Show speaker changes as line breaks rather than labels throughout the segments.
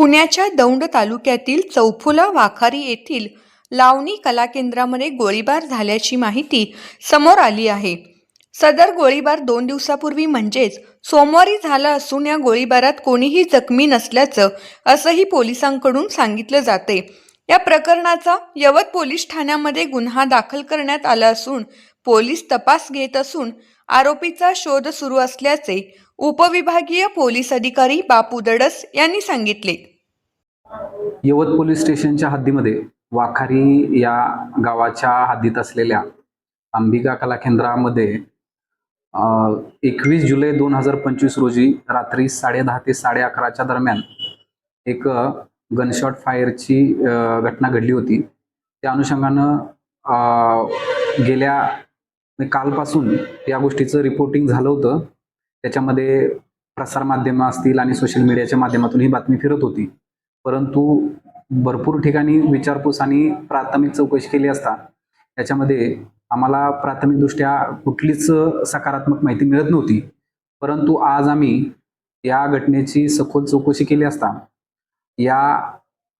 पुण्याच्या दौंड तालुक्यातील चौफुला वाखारी येथील लावणी कला केंद्रामध्ये गोळीबार झाल्याची माहिती समोर आली आहे. सदर गोळीबार दोन दिवसापूर्वी म्हणजेच सोमवारी झाला असून या गोळीबारात कोणीही जखमी नसल्याचं असंही पोलिसांकडून सांगितलं जाते. या प्रकरणाचा यवत पोलीस ठाण्यामध्ये गुन्हा दाखल करण्यात आला असून पोलीस तपास घेत असून आरोपीचा शोध सुरू असल्याचे उपविभागीय पोलीस अधिकारी बापू दडस यांनी सांगितले.
यवत पोलीस स्टेशनच्या हद्दीमध्ये वाखारी या गावाच्या हद्दीत असलेल्या अंबिका कला केंद्रामध्ये एकवीस जुलै दोन हजार पंचवीस रोजी रात्री साडे दहा ते साडे अकराच्या दरम्यान एक गनशॉट फायरची घटना घडली होती. त्या अनुषंगानं गेल्या म्हणजे कालपासून या गोष्टीचं रिपोर्टिंग झालं होतं. त्याच्यामध्ये प्रसारमाध्यमं असतील आणि सोशल मीडियाच्या माध्यमातून ही बातमी फिरत होती. परंतु भरपूर ठिकाणी विचारपूस आणि प्राथमिक चौकशी केली असता याच्यामध्ये आम्हाला प्राथमिकदृष्ट्या कुठलीच सकारात्मक माहिती मिळत नव्हती. परंतु आज आम्ही या घटनेची सखोल चौकशी केली असता या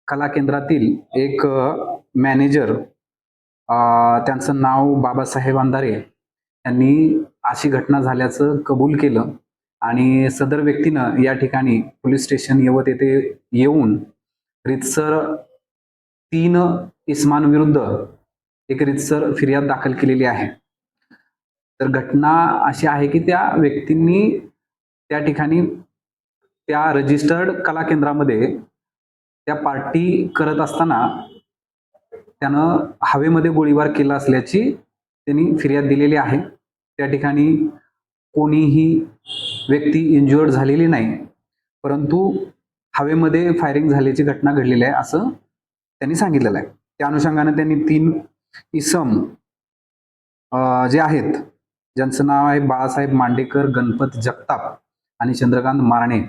कला केंद्रातील एक मॅनेजर त्यांचं नाव बाबासाहेब अंधारे यांनी अशी घटना झाल्याचं कबूल केलं. आणि सदर व्यक्तीनं या ठिकाणी पोलीस स्टेशन यवत येथे येऊन रितसर तीन इस्मांविरुद्ध एक रितसर फिर्याद दाखल केलेली आहे. तर घटना अशी आहे की त्या व्यक्तींनी त्या ठिकाणी त्या रजिस्टर्ड कला केंद्रामध्ये त्या पार्टी करत असताना त्यानं हवेमध्ये गोळीबार केला असल्याची त्यांनी फिर्याद दिलेली आहे. त्या ठिकाणी कोणीही व्यक्ती इंज्युअर्ड झालेली नाही. परंतु हवेमध्ये फायरिंग झाल्याची घटना घडलेली आहे असं त्यांनी सांगितलेलं आहे. त्या अनुषंगाने त्यांनी तीन इसम जे आहेत ज्यांचं नाव आहे बाळासाहेब मांडेकर गणपत जगताप आणि चंद्रकांत मारणे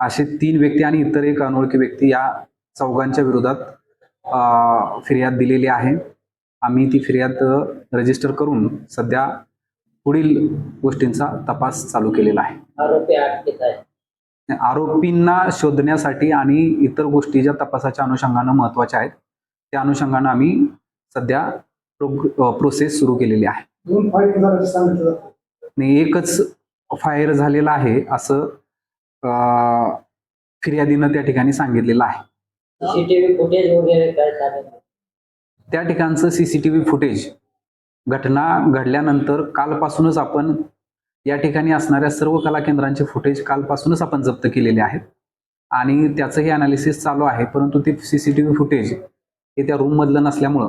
असे तीन व्यक्ती आणि इतर एक अनोळखी व्यक्ती या चौघांच्या विरोधात फिर्याद दिलेली आहे. आम्ही ती फिर्याद रजिस्टर करून सध्या पुढील गोष्टींचा तपास चालू केलेला आहे.
आरोपी अटकेत आहे
आरोपींना शोधण्यासाठी आणि इतर गोष्टी ज्या तपासाच्या अनुषंगानं महत्त्वाच्या आहेत. त्या अनुषंगानं आम्ही सध्या प्रो प्रोसेस सुरू केलेली आहे. एकच फायर झालेला आहे असं फिर्यादीनं त्या ठिकाणी सांगितलेलं आहे.
सीसीटीव्ही फुटेज वगैरे काय ताब्यात
त्या ठिकाणचं C C T V footage घटना घडल्यानंतर कालपासूनच आपण या ठिकाणी असणाऱ्या सर्व कला केंद्रांचे फुटेज कालपासूनच आपण जप्त केलेले आहेत. आणि त्याचंही अनालिसिस चालू आहे परंतु ते C C T V footage हे त्या रूममधलं नसल्यामुळं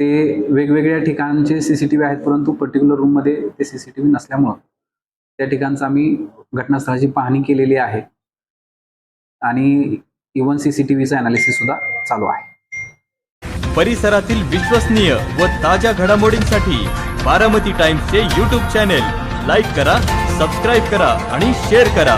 ते वेगवेगळ्या ठिकाणचे सी सी टी व्ही आहेत परंतु पर्टिक्युलर रूममध्ये ते सी सी टी व्ही नसल्यामुळं त्या ठिकाणचं आम्ही घटनास्थळाची पाहणी केलेली आहे. आणि इवन सी सी टी व्हीचं अनालिसिस सुद्धा चालू आहे.
परिसरातील विश्वसनीय व ताज्या घडामोडींसाठी बारामती टाइम्सचे यूट्यूब चॅनेल लाईक करा सबस्क्राईब करा आणि शेअर करा.